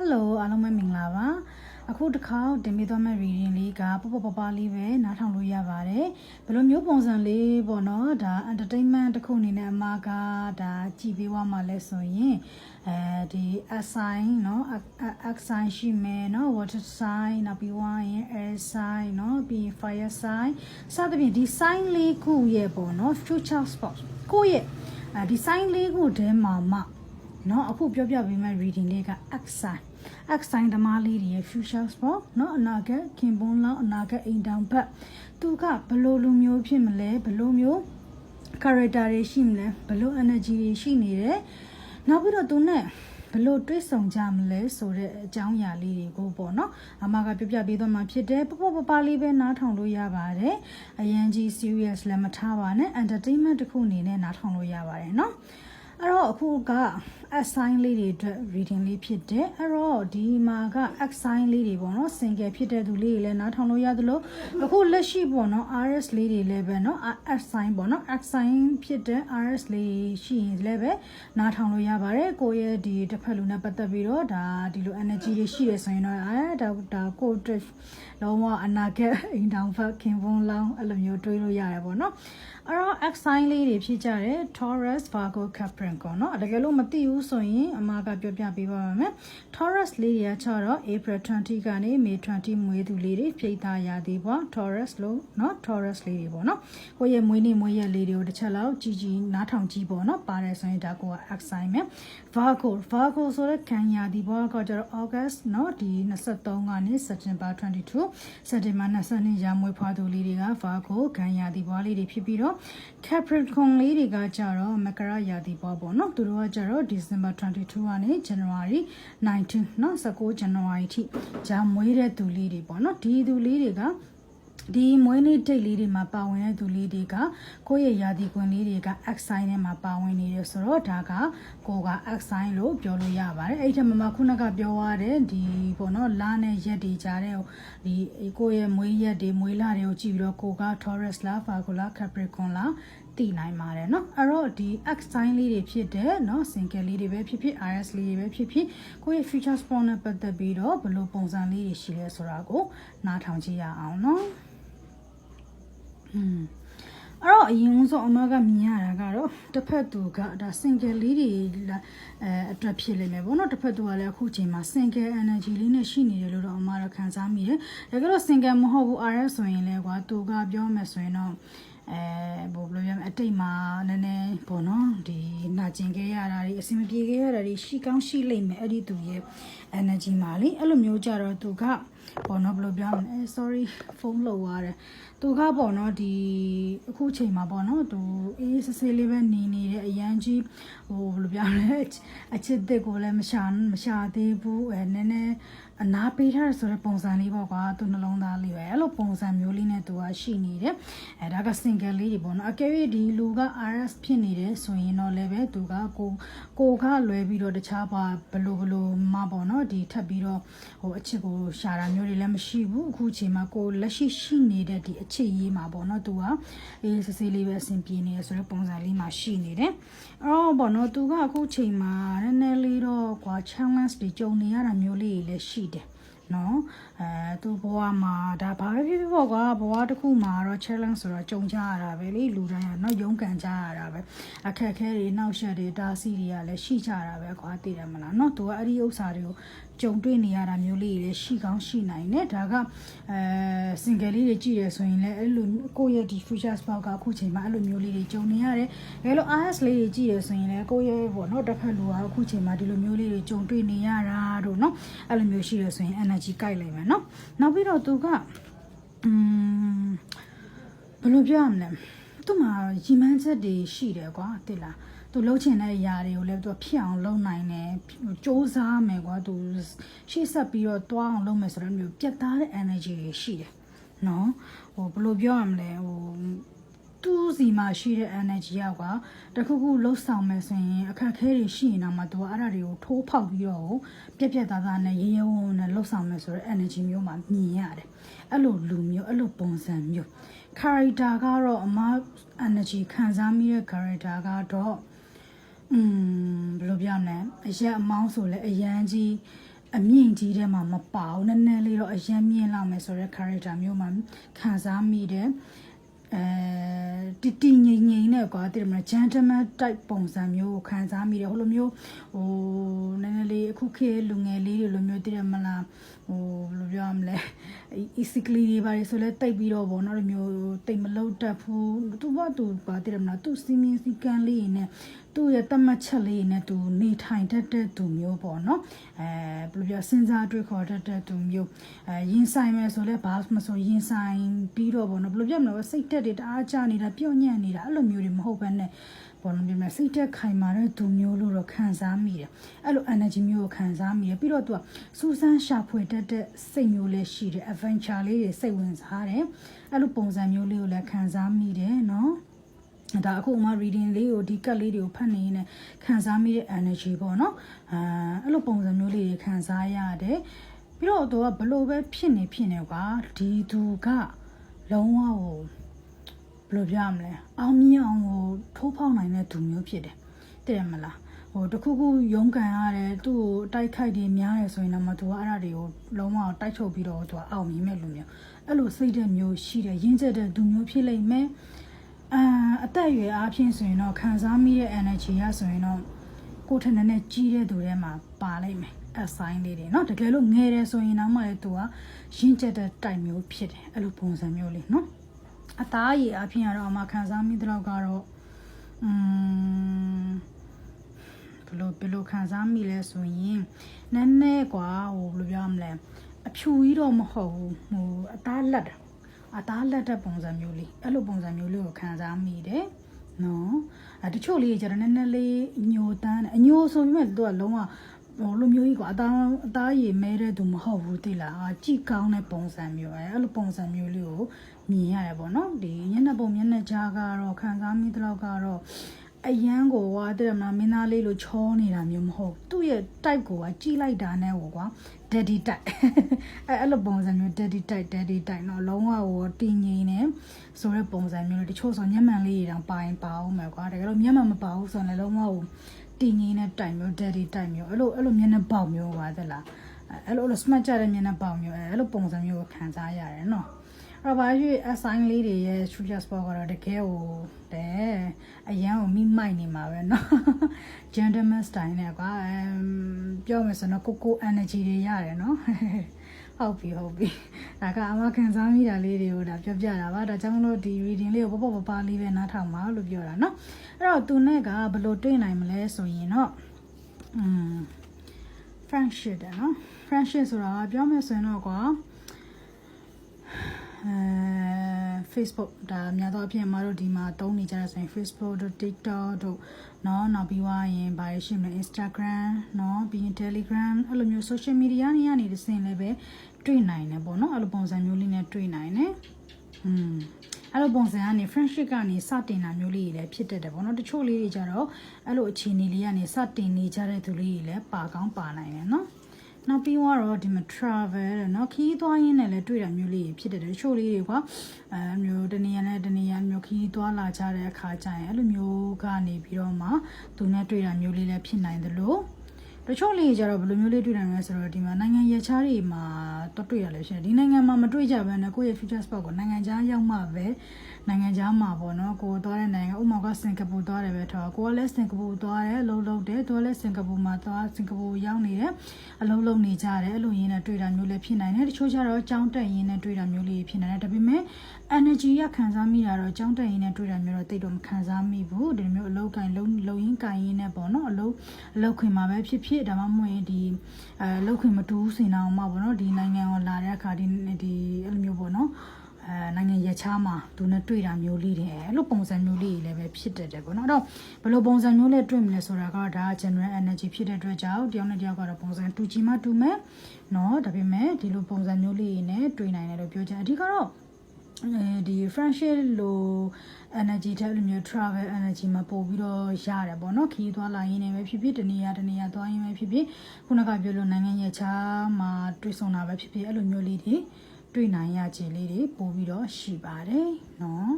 Hello အားလုံးပဲမင်္ဂလာပါအခုတစ်ခါတင်ပေးသွားမယ့် reading လေးကပပပပလေးပဲနားထောင်လို့ရပါတယ်ဘယ်လိုမျိုးပုံစံလေးပေါ့နော်ဒါ entertainment တစ်ခုအနေနဲ့အမကဒါကြည်ပေးသွားမှလဲဆိုရင်အဲဒီ assign เนาะ assign ရှိမယ်เนาะ water sign နောက်ပြီးွားရင် air sign เนาะပြီးရင် fire sign စသဖြင့်ဒီ sign လေးခုရဲ့ပေါ့နော် future spot ကိုယ့်ရဲ့အဲဒီ sign လေးခုတည်းမှာမှเนาะအခုပြောပြပေးမယ့် reading လေးက assign X ဆိုင်သမားလေးတွေရဲ့ futures ပေါ့နော်အနာဂတ်ခင်ပွန်းလောင်းအနာဂတ်အိမ်တောင်ဘက်သူကဘလို့လူမျိုးဖြစ်မလဲဘလို့မျိုး character တွေရှိမလဲဘလို့ energy တွေရှိနေတယ်နောက်ပြီးတော့သူနဲ့ဘလို့တွေးဆောင်ကြမလဲဆိုတဲ့အကြောင်းအရာလေးတွေကိုပေါ့နော်အမကပြပြပေးသွားမှာဖြစ်တယ်ပပပပလေးပဲနားထောင်လို့ရပါတယ်အရန်ကြီး serious လည်းမထားပါနဲ့ entertainment တစ်ခုအနေနဲ့နားထောင်လို့ရပါတယ်နော်အဲ့တော့အခုက assign လေးတွေအတွက် reading လေးဖြစ်တယ်အဲ့တော့ဒီမှာက assign လေးတွေပေါ့နော် single ဖြစ်တဲ့သူလေးတွေလည်းနားထောင်လို့ရသလိုအခုလက်ရှိပေါ့နော် RS လေးတွေလည်းပဲเนาะ assign ပေါ့နော် assign ဖြစ်တဲ့ RS လေးရှိရင်လည်းပဲနားထောင်လို့ရပါတယ်ကိုယ့်ရဲ့ဒီတစ်ဖက်လူနဲ့ပတ်သက်ပြီးတော့ဒါဒီလို energy တွေရှိရဆိုရင်တော့အဲဒါဒါကိုယ့်အတွက်လုံးဝအနာဂတ်အိမ်တောင်ဖက်ခင်ပွန်းလောင်းအဲ့လိုမျိုးတွေးလို့ရတယ်ပေါ့နော်အဲ့တော့ X sign လေးတွေဖြစ်ကြတယ် Taurus Virgo Capricorn เนาะတကယ်လို့မသိဘူး ဆိုရင်အမကပြောပြပေးပါမယ် Taurus လေးတွေကချတော့ April 20ကနေ May 20မွေးသူလေးတွေဖြိတ်သားရသည်ပေါ့ Taurus လို့เนาะ Taurus လေးတွေပေါ့เนาะကိုယ့်ရဲ့မွေးနေ့မွေးရက်လေးတွေကိုတစ်ချက်လောက်ကြီးကြီးနားထောင်ကြည့်ပေါ့เนาะပါတယ်ဆိုရင်ဒါကိုက X sign မယ် Virgo Virgo ဆိုတဲ့ခံရသည်ပေါ့ကကျတော့ August เนาะဒီ23ကနေ September 22 September 22ရာမွေးဖွားသူလေးတွေက Virgo ခံရသည်ပေါ့လေးတွေဖြစ်ပြီးတော့ Capricorn လေးတွေကကြတော့မကရရာသီပေါ့ပေါ့နော်သူတို့ကကြတော့ December 22ကနေ January 19နော်19 January ထိဂျာမွေးတဲ့သူလေးတွေပေါ့နော်ဒီသူလေးတွေကဒီမွေးနေ့ဒိတ်လေးတွေမှာပါဝင်တဲ့သူလေးတွေကကိုယ့်ရဲ့ယာတီကွန်လေးတွေက X sign ထဲမှာပါဝင်နေတယ်ဆိုတော့ဒါကကိုက X sign လို့ပြောလို့ရပါတယ်အဲ့ထက်မမခုနကပြောရတဲ့ဒီပေါ့နော်လနဲ့ရက်တွေကြားတဲ့ဒီကိုယ့်ရဲ့မွေးရက်တွေမွေးလတွေကိုကြည့်ပြီးတော့ကိုက Taurus လား Virgo လား Capricorn လား တည်နိုင်ပါတယ်เนาะအဲ့တော့ဒီ X sign လေးတွေဖြစ်တယ်เนาะ single လေးတွေပဲဖြစ်ဖြစ် RS လေးတွေပဲဖြစ်ဖြစ်ကိုယ့်ရဲ့ future spawn နဲ့ပတ်သက်ပြီးတော့ဘယ်လိုပုံစံလေးတွေရှိလဲဆိုတာကိုနားထောင်ကြည့်ရအောင်เนาะอืมအဲ့တော့အရင်ဆုံးအမကမြင်ရတာကတော့တစ်ဖက်သူကဒါ single လေးတွေအဲအတွက်ဖြစ်လိမ့်မယ်ပေါ့နော်တစ်ဖက်သူကလည်းအခုချိန်မှာ single energy လေးနဲ့ရှိနေတယ်လို့တော့အမတော့ခံစားမိတယ်ဒါကြတော့ single မဟုတ်ဘူး RS ဆိုရင်လည်းကွာသူကပြောမယ်ဆိုရင်တော့ အဲဘယ်လိုပြောမလဲအတိတ်မှာနည်းနည်းပေါ့နော်ဒီနာကျင်ခဲ့ရတာတွေအဆင်မပြေခဲ့ရတာတွေရှိကောင်းရှိလိမ့်မယ်အဲ့ဒီသူရဲ့ energy မှာလေအဲ့လိုမျိုးကြတော့သူက ပေါ့နော်ဘယ်လိုပြောမလဲ sorry ဖုန်းလှုပ်သွားတယ်သူကပေါ့နော်ဒီအခုချိန်မှာပေါ့နော်သူအေးစစ်စစ်လေးပဲနေနေတယ်အရန်ကြီးဟိုဘယ်လိုပြောမလဲအချစ်တဲ့ကိုလည်းမရှာမရှာသေးဘူးအဲနည်းနည်းအနာပေးထားရဆိုတဲ့ပုံစံလေးပေါ့ကွာသူနှလုံးသားလေးပဲအဲ့လိုပုံစံမျိုးလေးနဲ့သူကရှိနေတယ်အဲဒါက single လေးတွေပေါ့နော်အကယ်၍ဒီလူက RS ဖြစ်နေတယ်ဆိုရင်တော့လည်းပဲသူကကိုကိုကလွယ်ပြီးတော့တခြားပါဘလို့ဘလို့မပေါ့နော်ဒီထပ်ပြီးတော့ဟိုအချစ်ကိုရှာတာမျိုးတွေလည်းမရှိဘူးအခုချိန်မှာကိုလက်ရှိရှိနေတဲ့ဒီအချစ်ရေးမှာပေါ့နော်သူကအေးစစ်စစ်လေးပဲအဆင်ပြေနေရဆိုတဲ့ပုံစံလေးမှာရှိနေတယ်အော်ပေါ့နော်သူကအခုချိန်မှာနည်းနည်းလေးတော့ကွာ challenge တွေကြုံနေရတာမျိုးလေးတွေလည်းရှိတယ်နော် အဲသူဘဝမှာဒါဘာပဲဖြစ်ဖြစ်ပေါ့ကွာဘဝတစ်ခုမှာတော့ challenge ဆိုတော့ကြုံကြရတာပဲလေလူတိုင်းကနော်ရုန်းကန်ကြရတာပဲအခက်အခဲတွေနှောက်ယှက်တွေတားဆီးတွေကလည်းရှိကြတာပဲကွာသိတယ်မလားနော်သူကအဲ့ဒီဥစ္စာတွေကိုကြုံတွေ့နေရတာမျိုးလေးတွေလည်းရှိကောင်းရှိနိုင်တယ်ဒါကအဲ single လေးတွေကြည့်ရဆိုရင်လည်းအဲ့လိုကိုယ့်ရဲ့ဒီ future spouse ကအခုချိန်မှာအဲ့လိုမျိုးလေးတွေကြုံနေရတယ်အဲလို RS လေးတွေကြည့်ရဆိုရင်လည်းကိုယ့်ရဲ့ပေါ့နော်တစ်ဖက်လူကအခုချိန်မှာဒီလိုမျိုးလေးတွေကြုံတွေ့နေရတာတို့နော်အဲ့လိုမျိုးရှိရဆိုရင် energy ကိုက်လိုက်မယ်နော်နောက်ပြီးတော့သူကอืมဘယ်လိုပြောရမလဲသူ့မှာရီမန်းချက်တွေရှိတယ်ကွာသိလားသူလှုပ်ချင်တဲ့အရာတွေကိုလည်းသူဖြစ်အောင်လုပ်နိုင်တယ်စူးစမ်းမယ်ကွာသူရှေ့ဆက်ပြီးတော့တွားအောင်လုပ်မယ်ဆိုတော့မျိုးပြတ်သားတဲ့ energy တွေရှိတယ်နော်ဟိုဘယ်လိုပြောရမလဲဟို သူ့စီမှာရှိတဲ့ energy ကကွာတခုခုလှုပ်ဆောင်မယ်ဆိုရင်အခက်အခဲတွေရှိရင်တော့မှသူကအဲ့ဒါတွေကိုထိုးဖောက်ပြီးတော့ပြက်ပြက်သားသားနဲ့ရေရဲဝုန်းနဲ့လှုပ်ဆောင်မယ်ဆိုတဲ့ energy မျိုးမှမြင်ရတယ်အဲ့လိုလူမျိုးအဲ့လိုပုံစံမျိုး character ကတော့အမ energy ခံစားမိတဲ့ character ကတော့อืมဘယ်လိုပြောမလဲအရက်အမောင်းဆိုလဲအရန်ကြီးအမြင့်ကြီးထဲမှာမပါဘူးနည်းနည်းလေးတော့အရင်မြင့်လောက်မယ်ဆိုတဲ့ character မျိုးမှခံစားမိတယ် အဲတီတီငိမ့်ငိမ့်နဲ့ကွာတိရမလား gentleman type ပုံစံမျိုးကိုခံစားမိတယ်ဟိုလိုမျိုးဟိုနည်းနည်းလေးအခုခေတ်လူငယ်လေးတွေလိုမျိုးတိရမလားဟိုဘယ်လိုပြောရမလဲ easily တွေပါလေဆိုလဲတိတ်ပြီးတော့ဗောနော်လိုမျိုးတိတ်မလုတ်တတ်ဘူးသူကသူပါတိရမလားသူစီမင်းစီကန်းလေးနဲ့သူ့ရဲ့တတ်မှတ်ချက်လေးနဲ့သူနေထိုင်တတ်တဲ့သူမျိုးပေါ့နော်အဲဘယ်လိုပြောစဉ်းစားတွေးခေါ်တတ်တဲ့သူမျိုးအဲရင်ဆိုင်မယ်ဆိုလဲဘာမှမဆိုရင်ဆိုင်ပြီးတော့ပေါ့နော်ဘယ်လိုပြောမလဲစိတ်တက်တွေတအားကြနေတာပြော့ညံ့နေတာအဲ့လိုမျိုးတွေမဟုတ်ဘဲနဲ့ဘောလုံးပြမယ်စိတ်တက်ခိုင်မာတဲ့သူမျိုးလို့တော့ခံစားမိတယ်အဲ့လို energy မျိုးကိုခံစားမိတယ်ပြီးတော့သူကစူးစမ်းရှာဖွေတတ်တဲ့စိတ်မျိုးလေးရှိတယ် adventure လေးတွေစိတ်ဝင်စားတယ်အဲ့လိုပုံစံမျိုးလေးကိုလည်းခံစားမိတယ်နော် ဒါအခုမှ reading လေးကိုဒီကတ်လေးတွေကိုဖတ်နေရင်ခံစားမိတဲ့ energy ပေါ့နော်အဲအဲ့လိုပုံစံမျိုးလေးတွေခံစားရတယ်ပြီးတော့သူကဘလို့ပဲဖြစ်နေဖြစ်နေကွာဒီသူကလုံးဝဟိုဘယ်လိုပြောရမလဲအောင်မြင်အောင်ကိုထိုးဖောက်နိုင်တဲ့သူမျိုးဖြစ်တယ်တည်ရမလားဟိုတခုခုရုန်းကန်ရတယ်သူ့ကိုတိုက်ခိုက်တွေများတယ်ဆိုရင်တော့မသူကအဲ့ဒါတွေကိုလုံးဝတိုက်ချုပ်ပြီးတော့သူကအောင်မြင်မဲ့လူမျိုးအဲ့လိုစိတ်တဲ့မျိုးရှိတယ်ရင်းချက်တဲ့သူမျိုးဖြစ်လိမ့်မယ် အာအသက်အရွယ်အားဖြင့်ဆိုရင်တော့ခံစားမိတဲ့ energy ရဆိုရင်တော့ကိုယ်ထက်နည်းနည်းကြီးတဲ့သူထဲမှာပါလိမ့်မယ်အဆိုင်လေးတွေเนาะတကယ်လို့ငယ်တယ်ဆိုရင်တော့မှလည်းသူကရင်းချက်တဲ့တိုက်မျိုးဖြစ်တယ်အဲ့လိုပုံစံမျိုးလေးเนาะအသားရည်အဖြစ်ကတော့အမှခံစားမိတဲ့လောက်ကတော့อืมဘယ်လိုဘယ်လိုခံစားမိလဲဆိုရင်နည်းနည်းกว่าဟိုဘယ်လိုပြောရမလဲအဖြူကြီးတော့မဟုတ်ဘူးဟိုအသားလက်တာ အသားလက်တဲ့ပုံစံမျိုးလေးအဲ့လိုပုံစံမျိုးလေးကိုခံစားမိတယ်နော်အဲတချို့လေးကျတော့နည်းနည်းလေးညိုတန်းတယ်အညိုဆိုပေမဲ့သူကလုံးဝဟိုလိုမျိုးကြီးကွာအသားအသားရည်မဲတဲ့သူမဟုတ်ဘူးသိလားအာကြည့်ကောင်းတဲ့ပုံစံမျိုးအဲအဲ့လိုပုံစံမျိုးလေးကိုမြင်ရတယ်ပေါ့နော်ဒီညနေပုံညနေကြားကတော့ခံစားမိတဲ့လောက်ကတော့ အရန်ကိုကွာတဲ့မလားမင်းသားလေးလိုချောနေတာမျိုးမဟုတ်သူ့ရဲ့ type ကိုကကြီးလိုက်တာနဲ့ဟောကွာ daddy type အဲအဲ့လိုပုံစံမျိုး daddy type daddy type တော့လုံးဝဟောတင်ငိန်နေဆိုတဲ့ပုံစံမျိုးလေတချို့ဆိုညမှန်လေးတောင်ပါရင်ပါအောင်မယ်ကွာတကယ်လို့ညမှန်မပါဘူးဆိုရင်လည်းလုံးဝဟိုတင်ငိန်တဲ့ type မျိုး daddy type မျိုးအဲ့လိုအဲ့လိုမျက်နှာပေါက်မျိုးကွာတဲ့လားအဲ့လိုအဲ့လို smart ကြတဲ့မျက်နှာပေါက်မျိုးအဲ့လိုပုံစံမျိုးကိုခံစားရတယ်နော် တော့ဘာရွေး assign လေးတွေရဲ့ structure sport ကတော့တကယ်ဟိုတဲ့အရန်ကိုမိမိုက်နေမှာပဲเนาะ gentleman style နဲ့ကွာပြောမယ်ဆိုတော့ကိုကို energy တွေရတယ်เนาะဟုတ်ပြီဟုတ်ပြီဒါကအမခံစားမိတာလေးတွေကိုဒါပြောပြတာပါဒါကြောင့်မလို့ဒီ reading လေးကိုပပပပလေးပဲနားထောင်ပါလို့ပြောတာเนาะအဲ့တော့သူနဲ့ကဘယ်လိုတွေ့နိုင်မလဲဆိုရင်တော့อืม friendship တဲ့เนาะ friendship ဆိုတာပြောမယ်ဆိုရင်တော့ကွာ Facebook ဒါများသောအားဖြင့်မတို့ဒီမှာသုံးနေကြတဲ့ဆိုရင် Facebook တို့ TikTok တို့เนาะနောက်ပြီးွားရင်ဗာရရှိမလဲ Instagram เนาะပြီးရင် Telegram အဲ့လိုမျိုး social media နေရာနေတစ်စင်လည်းပဲတွေ့နိုင်တယ်ပေါ့เนาะအဲ့လိုပုံစံမျိုးလေးနဲ့တွေ့နိုင်တယ်อืมအဲ့လိုပုံစံကနေ friendship ကနေစတင်တာမျိုးလေးတွေလည်းဖြစ်တတ်တယ်ပေါ့နော်တချို့လေးတွေကြတော့အဲ့လိုအခြေအနေလေးကနေစတင်နေကြတဲ့သူလေးတွေလည်းပါကောင်းပါနိုင်တယ်နော် နောက်ပြီးတော့ဒီမှာ travel တဲ့เนาะခီးသွားရင်းနဲ့လည်းတွေ့တာမျိုးလေးဖြစ်တယ်တချို့လေးတွေကအဲမျိုးတနေရာနဲ့တနေရာမျိုးခီးသွားလာကြတဲ့အခါကျရင်အဲ့လိုမျိုးကနေပြီးတော့မှသူနဲ့တွေ့တာမျိုးလေးလည်းဖြစ်နိုင်တယ်လို့တချို့လေးကျတော့ဘယ်လိုမျိုးလေးတွေ့နိုင်လဲဆိုတော့ဒီမှာနိုင်ငံရခြားတွေမှာ တော့တွေ့ရလဲရှိတယ်ဒီနိုင်ငံမှာမတွေ့ကြဘဲနဲ့ကိုယ့်ရဲ့ future spot ကိုနိုင်ငံခြားရောက်မှပဲနိုင်ငံခြားမှာပေါ့နော်ကိုသွားတဲ့နိုင်ငံဥပမာကစင်ကာပူသွားတယ်ပဲထားကိုကလည်းစင်ကာပူသွားတယ်အလုပ်လုပ်တယ်သူကလည်းစင်ကာပူမှာသွားစင်ကာပူရောက်နေတယ်အလုပ်လုပ်နေကြတယ်အဲ့လိုရင်းနဲ့တွေ့တာမျိုးလည်းဖြစ်နိုင်တယ်တချို့ကျတော့အကြောင်းတက်ရင်းနဲ့တွေ့တာမျိုးလေးဖြစ်နိုင်တယ်ဒါပေမဲ့ energy ရခံစားမိတာတော့အကြောင်းတက်ရင်းနဲ့တွေ့တာမျိုးတော့တိတ်တော့မခံစားမိဘူးဒီလိုမျိုးအလုပ်ကင်လုံလုံရင်းကင်ရင်းနဲ့ပေါ့နော်အလုပ်အလုပ်ခွင်မှာပဲဖြစ်ဖြစ်ဒါမှမဟုတ်ရင်ဒီအဲလုပ်ခွင်မတူးစင်အောင်မှာပေါ့နော်ဒီနိုင်ငံကိုလာတဲ့အခါဒီဒီအဲ့လိုမျိုးပေါ့နော်အဲနိုင်ငံရခြားမှာသူနဲ့တွေ့တာမျိုးလေးတွေအဲ့လိုပုံစံမျိုးလေးတွေလည်းပဲဖြစ်တတ်တယ်ပေါ့နော်အဲ့တော့ဘယ်လိုပုံစံမျိုးလေးတွေ့မလဲဆိုတာကတော့ဒါ general energy ဖြစ်တဲ့အတွက်ကြောင့်တယောက်နဲ့တယောက်ကတော့ပုံစံတူချင်မှတူမယ်နော်ဒါပေမဲ့ဒီလိုပုံစံမျိုးလေးတွေနဲ့တွေ့နိုင်တယ်လို့ပြောချင်အဓိကတော့ အဲဒီ friendship လို energy တဲ့လိုမျိုး travel energy မှာပို့ပြီးတော့ရတယ်ပေါ့နော်ခီးသွားလာရင်းနဲ့ပဲဖြစ်ဖြစ်တနေရာတနေရာသွားရင်းပဲဖြစ်ဖြစ်ခုနကပြောလို့နိုင်ငံရဲ့ခြားမှာတွေ့ဆုံတာပဲဖြစ်ဖြစ်အဲ့လိုမျိုးလေးတွေတွေ့နိုင်ရခြင်းလေးတွေပို့ပြီးတော့ရှိပါတယ်နော်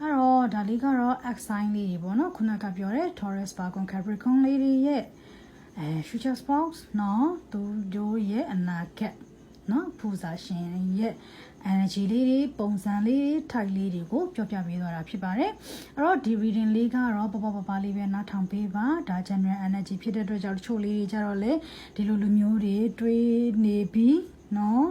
အဲ့တော့ဒါလေးကတော့ X sign လေးတွေပေါ့နော်ခုနကပြောတဲ့ Taurus Virgo Capricorn လေးတွေရဲ့အဲ future spouse နော်သူတို့ရဲ့အနာဂတ်နော်ဖူစာရှင်ရဲ့ energy လေးတွေပုံစံလေးတွေ type လေးတွေကိုပြောပြပေးသွားတာဖြစ်ပါတယ်အဲ့တော့ဒီ reading လေးကတော့ပပပပလေးပဲနားထောင်ပေးပါဒါ general energy ဖြစ်တဲ့အတွက်ကြောင့်တချို့လေးတွေကြတော့လေဒီလိုလူမျိုးတွေတွေးနေပြီးနော်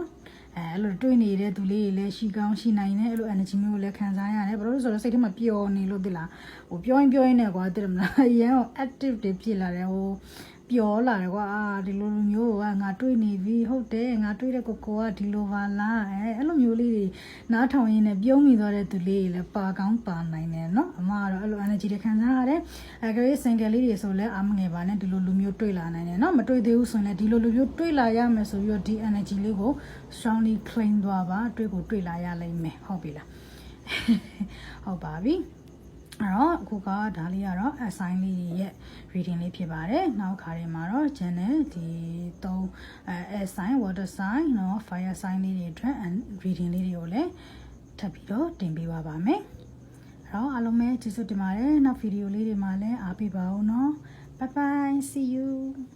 အဲအဲ့လိုတွေးနေတဲ့သူလေးတွေလည်းရှိကောင်းရှိနိုင်တယ်အဲ့လို energy မျိုးကိုလည်းခံစားရတယ်ဘာလို့လဲဆိုတော့စိတ်ထဲမှာပျော်နေလို့တိလားဟိုပြောရင်ပြောရင်လည်းကွာတိတယ်မလားအရင်က active တွေဖြစ်လာတယ်ဟို ပျော်လာတယ်ကွာဒီလိုလူမျိုးကငါတွေးနေပြီဟုတ်တယ်ငါတွေးတဲ့ကိုကိုကဒီလိုပါလားအဲအဲ့လိုမျိုးလေးတွေနားထောင်ရင်းနဲ့ပြုံးမိသွားတဲ့သူလေးတွေလည်းပါကောင်းပါနိုင်တယ်နော်အမကတော့အဲ့လို energy တွေခံစားရတယ်အဂရေး single လေးတွေဆိုလည်းအမငယ်ပါနဲ့ဒီလိုလူမျိုးတွေးလာနိုင်တယ်နော်မတွေးသေးဘူးဆိုရင်လည်းဒီလိုလူမျိုးတွေးလာရမယ်ဆိုပြီးတော့ဒီ energy လေးကို strongly claim သွားပါတွေးကိုတွေးလာရလိမ့်မယ်ဟုတ်ပြီလားဟုတ်ပါပြီ အဲ့တော့အခုကဒါလေးကတော့ assign လေးရဲ့ reading လေးဖြစ်ပါတယ်နောက်ခါတွေမှာတော့ channel ဒီ3အဲ assign water sign နော် fire sign လေးတွေအတွက် reading လေးတွေကိုလည်းထပ်ပြီးတော့တင်ပေးပါပါမယ်အဲ့တော့အားလုံးပဲကျေးဇူးတင်ပါတယ်နောက်ဗီဒီယိုလေးတွေမှာလည်းအားပေးပါဦးနော် bye bye see you